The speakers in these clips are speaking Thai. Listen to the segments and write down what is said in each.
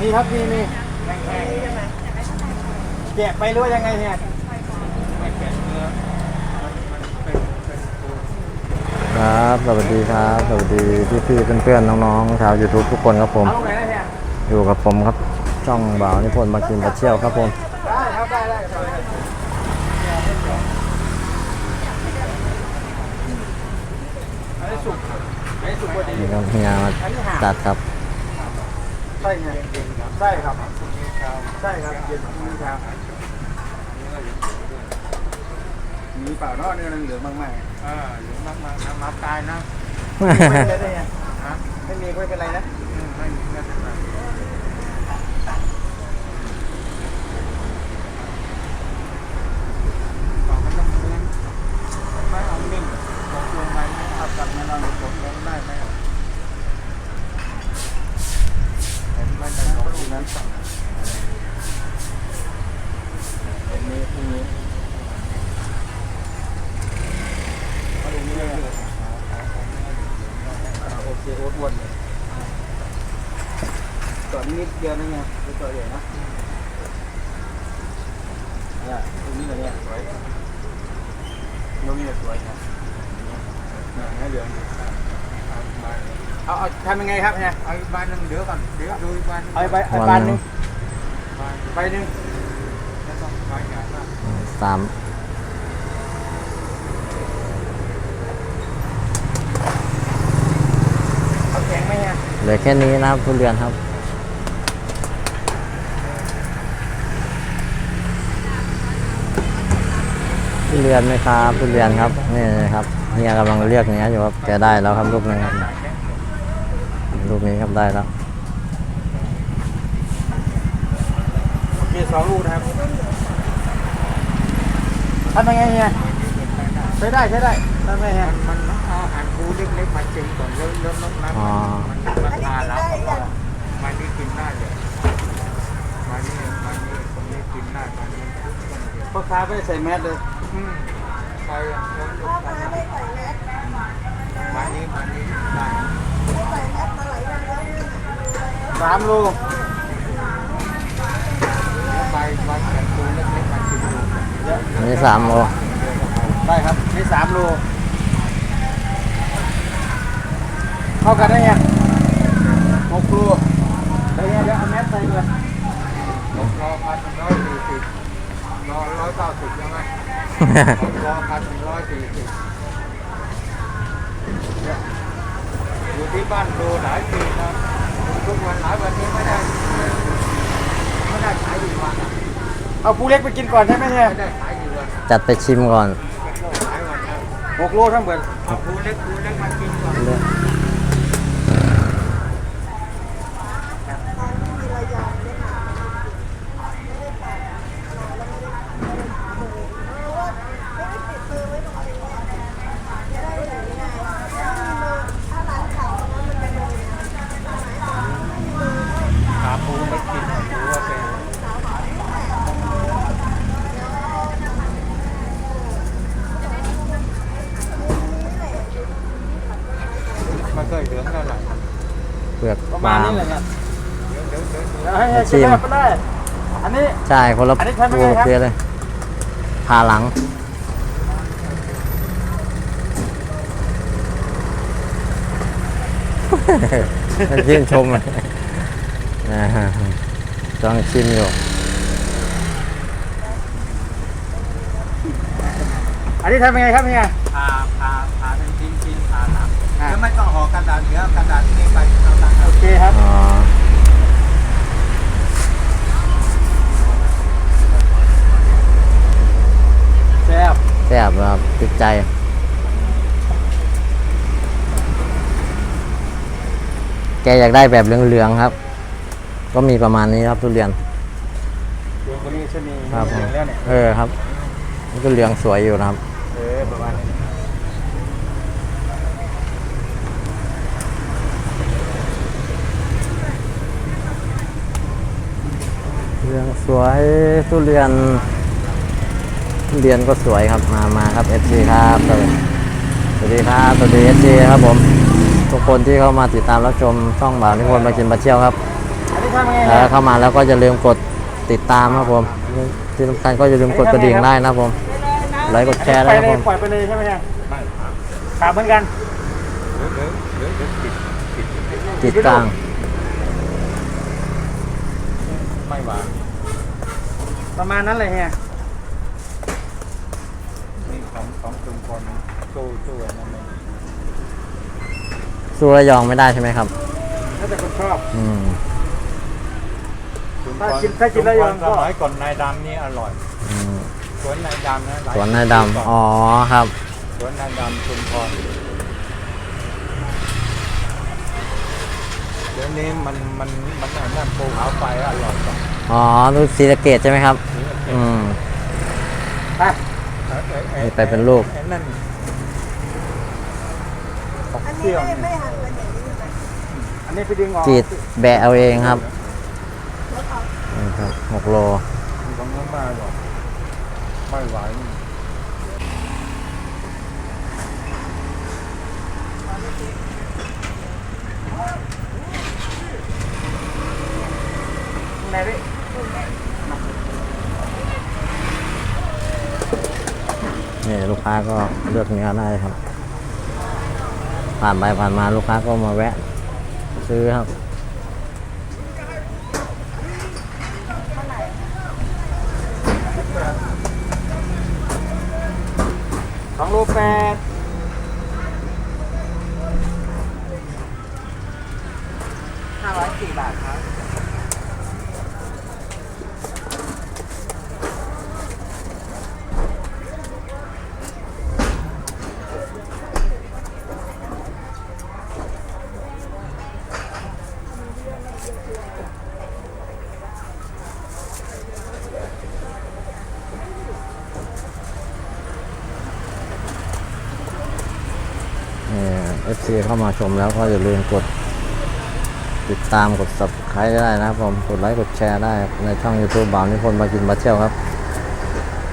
มีครับมีมีแกะไปหรือว่ายังไงเนี่ยครับ สวัสดีครับ สวัสดีพี่พี่ๆเพื่อนๆน้องๆชาว YouTube ทุกคนครับผม เอาลงไหนนะเนี่ยอยู่กับผมครับ ช่องบ่าวนิพนธ์มากินมาเที่ยวครับผม ได้ครับได้ได้ครับอันนี้สุกอันนี้สุกพอดีนี่ครับเฮียมาจัดครับ ใช่ไงใช่ครับใช่ครับเย็นพรุ่งนี้เช้ามีเปล่าเนาะเนื้อเหลืองมากมากเออหรือมากมาน้ำมาตายนะไม่เป็นไรไงฮะไม่มีไม่เป็นไรนะไม่มีไม่เป็นไรไม่เอานิ่งบอกลงไปไม่เอากลับมาเราบอกลงได้ไหมเห็นไหม ในของที่นั้นสั่งตรงนี้ตรงนี้เอาตรงนี้เลยอ่าโอเคโอ๊ตวนเลยต่อนิดเดียวนะเนี่ยไม่ต่อใหญ่นะอ่าตรงนี้เลยเนี่ยสวยตรงนี้เลยสวยนะเนี่ยเนื้อเหลือง เอาเอาทำยังไงครับเนี่ยเอาอีกบ้านหนึ่งเดี๋ยวก่อนเดี๋ยวดูอีกบ้านหนึ่งเอาไปเอาวันปานหหนึ่นึงงบ้านไปหนึ่งจะต้องไปใหญ่มากสามเอาแข็งไหมเนี่ยเหลือแค่นี้นะครับทุเรียนครับทุเรียนไหมครับทุเรียนครับนี่นะครับ เฮียกำลังเรียกเนี้ยอยู่ครับแกได้แล้วครับรูปนึงครับรูปนี้ครับได้แล้วโอเคสองลูกนะครับทำยังไงเนี่ยใช้ได้ใช้ได้ทำยังไงเนี่ยมันมันเอาอาหารปูเล็กๆมาจิ้มก่อนแล้วแล้วนอกนั้นอ๋อมันมันทานแล้วก็มันนี่กินได้เลยมันนี่มันนี่คนนี้กินได้มันนี่ทุกคนเดียวพ่อค้าไม่ได้ใส่แมสเลย อืมใครอะคนลูกค้ามันนี่มันนี่ได้สามโลแล้วใบใบอาหารปูเล็กๆมาจิ้มดูเดี๋ยวอันนี้สามโลได้ครับนี่สามโลเข้ากันได้ยังหกโลเดี๋ยวเนี่ยเดี๋ยวเอาแมสใส่เลยรอพันร้อยสี่สิบรอร้อยเก้าสิบใช่ไหม รอพันร้อยสี่สิบอยู่ที่บ้านดูหลายปีนะทุกวันหลายวันนี้ไม่ได้ไม่ได้ขายอยู่วันอะเอาปูเล็กไปกินก่อนใช่ไหมเนี่ยไม่ได้ขายอยู่วันอะจัดไปชิมก่อนขายวันนะหกโลทั้งหมดเอาปูเล็กปูเล็กมากินก่อนขาปูไม่กินหรือว่าเป็นไม่เคยเหลืองเท่าไหร่ เปลือก ประ ป มาณ ลาล์ม นี้แหละเนี่ย เดี๋ยวเดี๋ยวเดี๋ยว เดี๋ยวให้ให้ ชิชิมมไปได้อันนี้ ใช่คนละอันนี้ทำยังปูไงครับเปียเลยพาหลังชื่นชมเลยนะฮะต้องชิมอยู่ อันนี้ทำยังไงครับเนี่ยผ่าผ่าผ่าเป็นชิ้นชิ้นผ่าหลังอะแล้วไม่ต้องห่อกระดาษเดี๋ยวเอากระดาษนี้ไปเอาตังค์โอเคครับ อ๋อ แซ่บ แซ่บครับติด ใจ แกอยากได้แบบเหลืองๆครับ ก็มีประมาณนี้ครับทุเรียนเดี๋ยวคนนี้จะมีครับเหลืองแล้วเนี่ยเออครับนี่ก็เหลืองสวยอยู่นะครับ เออประมาณนี้เรียงสวยทุเรียน ทุเรียนก็สวยครับมามาครับ FC ครับสวัสดีสวัสดีครับสวัสดี FC ครับผมทุกคนที่เข้ามาติดตามรับชมช่องบ่าวนิพนธ์มากินมาเที่ยวครับทำไงแล้วเข้ามาแล้วก็อย่าลืมกดติดตามครับผมที่สำคัญก็อย่าลืมกดกระดิ่งได้นะครับผมไลค์กดแชร์ได้ไปครับเลผยมปล่อยไปเลยใช่ไหมเนี่ยไม่ครับถามเหมือนกันเดี๋ยวเดี๋ยวเดี๋ยวเดี๋ยวปิดปิดปิดติดกลางไม่หวานประมาณนั้นเลยเฮีย นี่ของ ของชุมพรสู้สู้อันนั่นไม่สู้ระยองไม่ได้ใช่ไหมครับ แล้วแต่คนชอบ อืมชุมพถ้ารกินถ้ากินแล้วยังก็ สมัยก่อนนายดำนี่อร่อยอืมสวนนายดำนะหลสวนนายปีก่อดำอ๋อครับ สวนนายดำชุมพรเดี๋ยวนี้มันมันมันอันนั่นปูขาวไฟอร่อยจังอ๋อลูกศรีสะเกดใช่ไหมครับ อืม ไป นี่ไปเป็นลูก ไอ้นั่นออกอันเปรี้นี้ยวไม่นี่ไม่หั่นเป็นอย่างนี้ใช่ไหมอันนี้ไปดึงออกจีดแบะเอาเองครับนี่ครับหกโล มันต้องน้ำมาหรอกไม่ไหวนี่ไหนพี่ นี่ลูก ค้าก็เลือกเนื้อได้ครับ ผ่านไปผ่านมาลูกค้าก็มาแวะ ซื้อครับสองโลแปดห้าร้อยสี่บาทครับ เอฟซีเข้ามาชมแล้วก็อย่าลืมกด ติดตามกด subscribe ได้นะครับผมกดไลค์กดแชร์ได้ในช่อง YouTube บ่าวนิพนธ์มากินมาเที่ยวครับ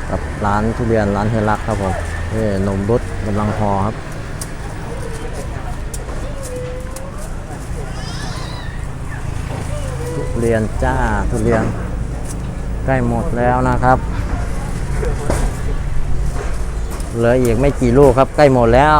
กับร้านทุเรียนร้านเฮลักครับผมนี่นมรุดกำลังพอครับทุเรียนจ้าทุเรียนใกล้หมดแล้วนะครับเหลืออีกไม่กี่ลูกครับใกล้หมดแล้ว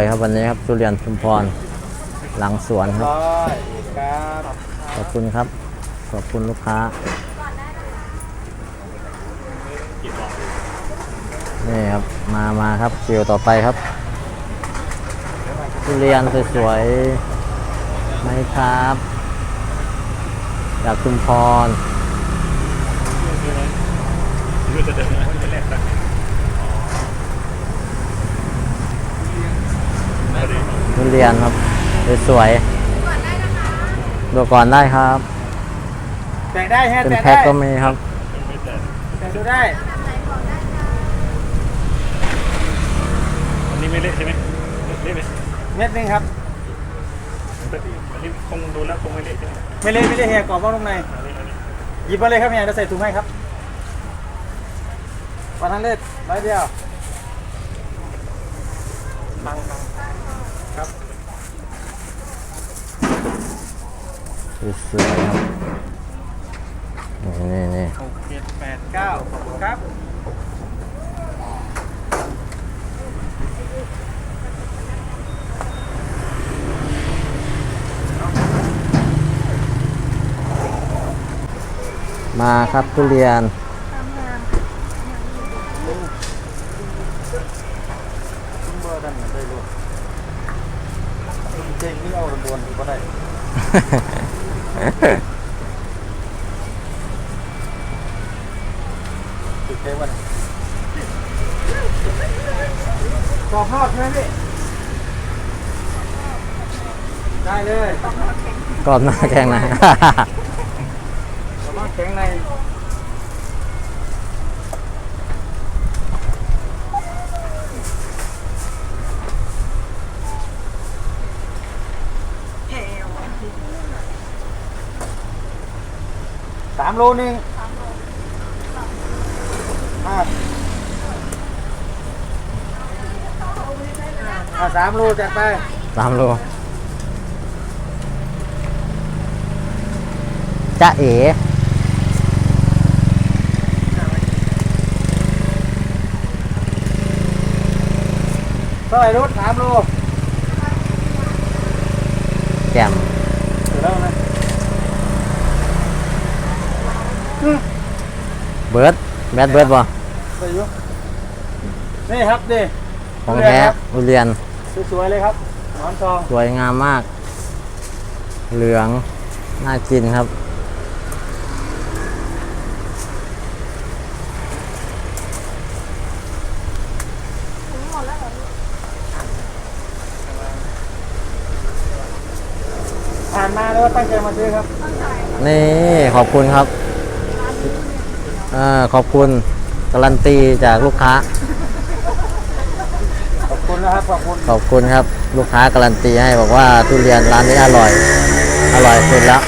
ยๆครับวันนี้ครับทุเรียนชุมพรหลังสวนครับร้อยครับขอบคุณครับ ขอบคุณลูกค้านี่ครับมามาครับคิวต่อไปครับทุเรียนสวยๆไหมครับจากชุมพร ทุเรียนครับสวยๆดูก่อนได้ครับ แตะได้ฮะเป็นแตะแพ็คได้ก็มีครับ แตะดูได้อันนี้ไม่เละใช่ไหมเละไหมเม็ดหนึงครับ อันนี้คงดูแล้วคงไม่เละใช่ไหมไม่เละไม่เละเฮียกรอบนอกนุ่มในอันนี้อันนี้หยิบมาเลยครับเฮียจะใส่ถุงให้ครับวันนั้นเล็ดร้อยเดียวตังค์ครับ สวยๆครับนี่นี่หกเจ็ดแปดเก้าขอบคุณครับมาครับทุเรียน ซุ้มเบอร์ดันได้รู้เจงนี่เอาระบวนก็ได้ เดี๋ยววัน กรอบนอกใช่ไหมพี่ ได้เลยกรอบหน้าแกงนะกรอบนอกแข็งในสามโลหนึ่งอ่า อ่าสามโลจัดไปสามโลจะเอ๋เท่าไหร่รถสามโลแจ่มเดี๋ยวแล้วนะเบิร์ดแบดเบิร์ดบ่ไปอยู่นี่ครับนี่ของแท้ทุเรียน สวยๆเลยครับหมอนทองสวยงามมาก เหลือง น่ากินครับ ผ่านมาแล้วก็ตั้งใจมาซื้อครับ นี่ขอบคุณครับเออขอบคุณการันตีจากลูกค้าขอบ คุณนะครับขอบคุณขอบคุณครับ ลูกค้าการันตีให้บอกว่าทุเรียนร้านนี้อร่อย อร่อยสุดแล้ว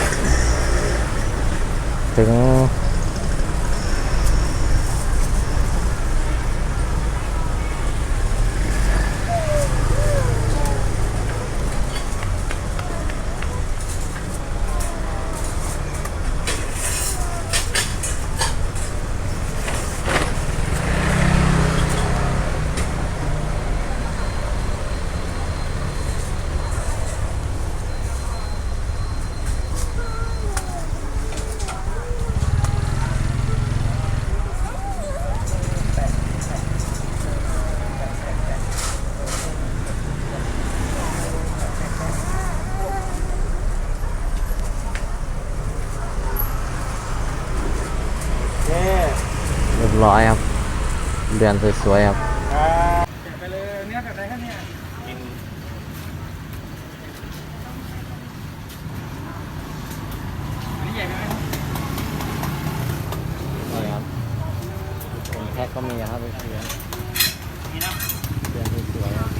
ถึง เย้ เรียบร้อยครับ เดือนสวยๆครับ อ่าเก็บไปเลยเนื้อแบบไหนครับเนี่ยอันนี้ใหญ่ไหม นี่ครับผมแพ็คก็มีครับเพื่อน นี่นะ เดือนสวยๆครับ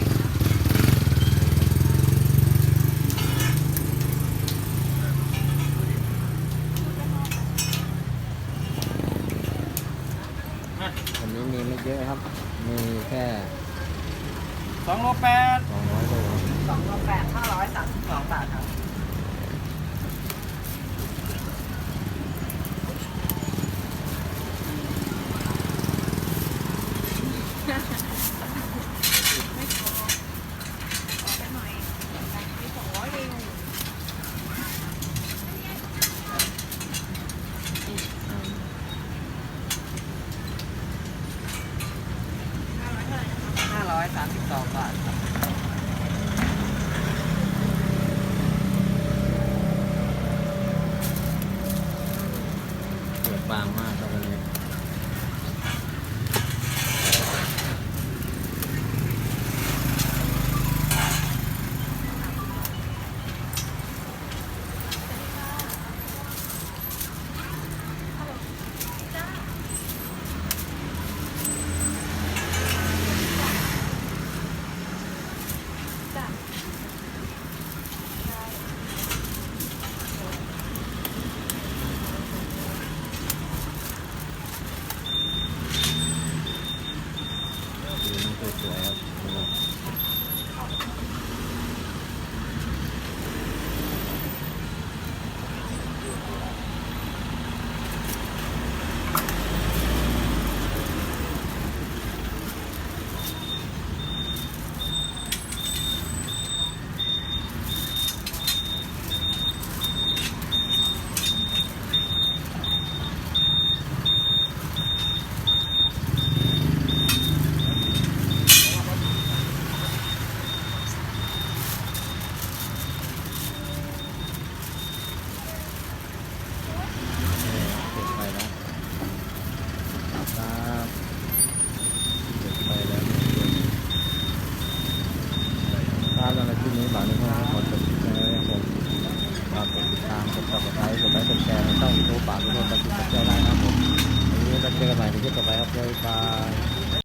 วันนี้มีไม่เยอะครับ มีแค่สองโลแปด